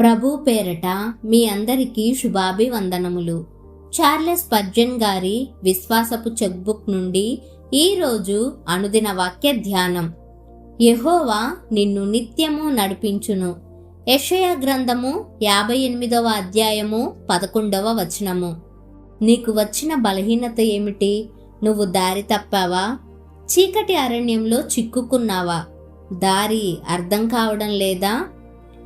ప్రభు పేరట మీ అందరికీ శుభాభివందనములు. చార్లెస్ పర్జన్ గారి విశ్వాసపు చెక్బుక్ నుండి ఈరోజు అనుదిన వాక్య ధ్యానం. యహోవా నిన్ను నిత్యము నడిపించును. యెషయా గ్రంథము యాభై ఎనిమిదవ అధ్యాయము పదకొండవ వచనము. నీకు వచ్చిన బలహీనత ఏమిటి? నువ్వు దారి తప్పావా? చీకటి అరణ్యంలో చిక్కుకున్నావా? దారి అర్థం కావడం లేదా?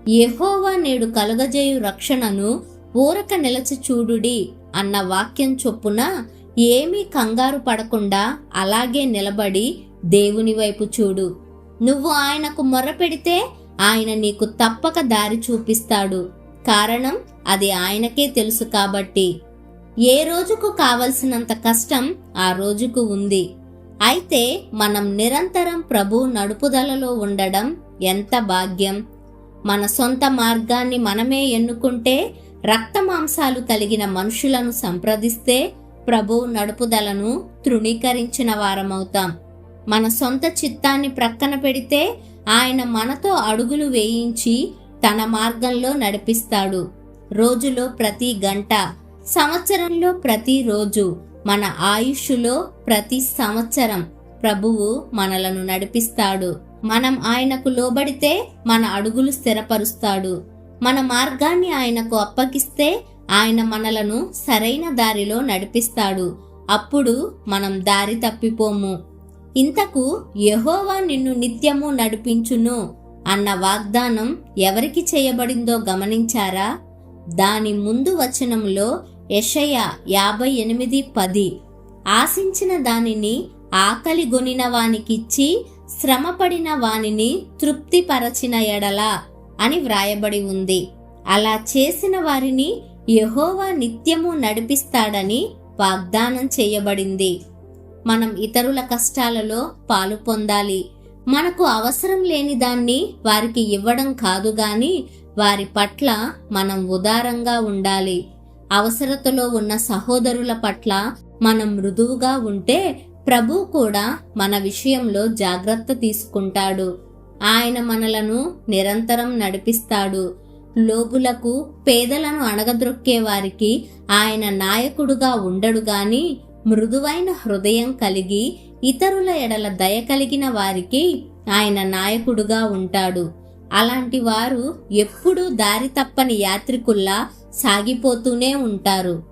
యహోవా నేడు కలుగజేయు రక్షణను ఊరక నిలచి చూడుడి అన్న వాక్యం చొప్పున ఏమీ కంగారు పడకుండా అలాగే నిలబడి దేవుని వైపు చూడు. నువ్వు ఆయనకు మొరపెడితే ఆయన నీకు తప్పక దారి చూపిస్తాడు. కారణం అది ఆయనకే తెలుసు కాబట్టి. ఏ రోజుకు కావలసినంత కష్టం ఆ రోజుకు ఉంది. అయితే మనం నిరంతరం ప్రభు నడుపుదలలో ఉండడం ఎంత భాగ్యం? మన సొంత మార్గాన్ని మనమే ఎన్నుకుంటే రక్త మాంసాలు కలిగిన మనుషులను సంప్రదిస్తే ప్రభు నడుపుదలను తృణీకరించిన వారమవుతాం. మన సొంత చిత్తాన్ని ప్రక్కన పెడితే ఆయన మనతో అడుగులు వేయించి తన మార్గంలో నడిపిస్తాడు. రోజులో ప్రతి గంట సంవత్సరంలో ప్రతి రోజు మన ఆయుష్లో ప్రతి సంవత్సరం ప్రభువు మనలను నడిపిస్తాడు. మనం ఆయనకు లోబడితే మన అడుగులు స్థిరపరుస్తాడు. మన మార్గాన్ని ఆయనకు అప్పగిస్తే ఆయన మనలను సరైన దారిలో నడిపిస్తాడు. అప్పుడు మనం దారి తప్పిపోము. ఇంతకు యెహోవా నిన్ను నిత్యము నడిపించును అన్న వాగ్దానం ఎవరికి చేయబడిందో గమనించారా? దాని ముందు వచనంలో యషయ యాభై ఎనిమిది పది ఆశించిన దానిని ఆకలి గొనిన వానికిచ్చి శ్రమపడిన వానిని తృప్తిపరచిన ఎడల అని వ్రాయబడి ఉంది. అలా చేసిన వారిని యహోవా నిత్యము నడిపిస్తాడని వాగ్దానం చేయబడింది. మనం ఇతరుల కష్టాలలో పాలు పొందాలి. మనకు అవసరం లేని దాన్ని వారికి ఇవ్వడం కాదు గాని వారి పట్ల మనం ఉదారంగా ఉండాలి. అవసరతలో ఉన్న సహోదరుల పట్ల మనం మృదువుగా ఉంటే ప్రభు కూడా మన విషయంలో జాగ్రత్త తీసుకుంటాడు. ఆయన మనలను నిరంతరం నడిపిస్తాడు. లోగులకు పేదలను అణగద్రొక్కే వారికి ఆయన నాయకుడుగా ఉండడు గాని మృదువైన హృదయం కలిగి ఇతరుల ఎడల దయ కలిగిన వారికి ఆయన నాయకుడుగా ఉంటాడు. అలాంటి వారు ఎప్పుడూ దారి తప్పని యాత్రికుల్లా సాగిపోతూనే ఉంటారు.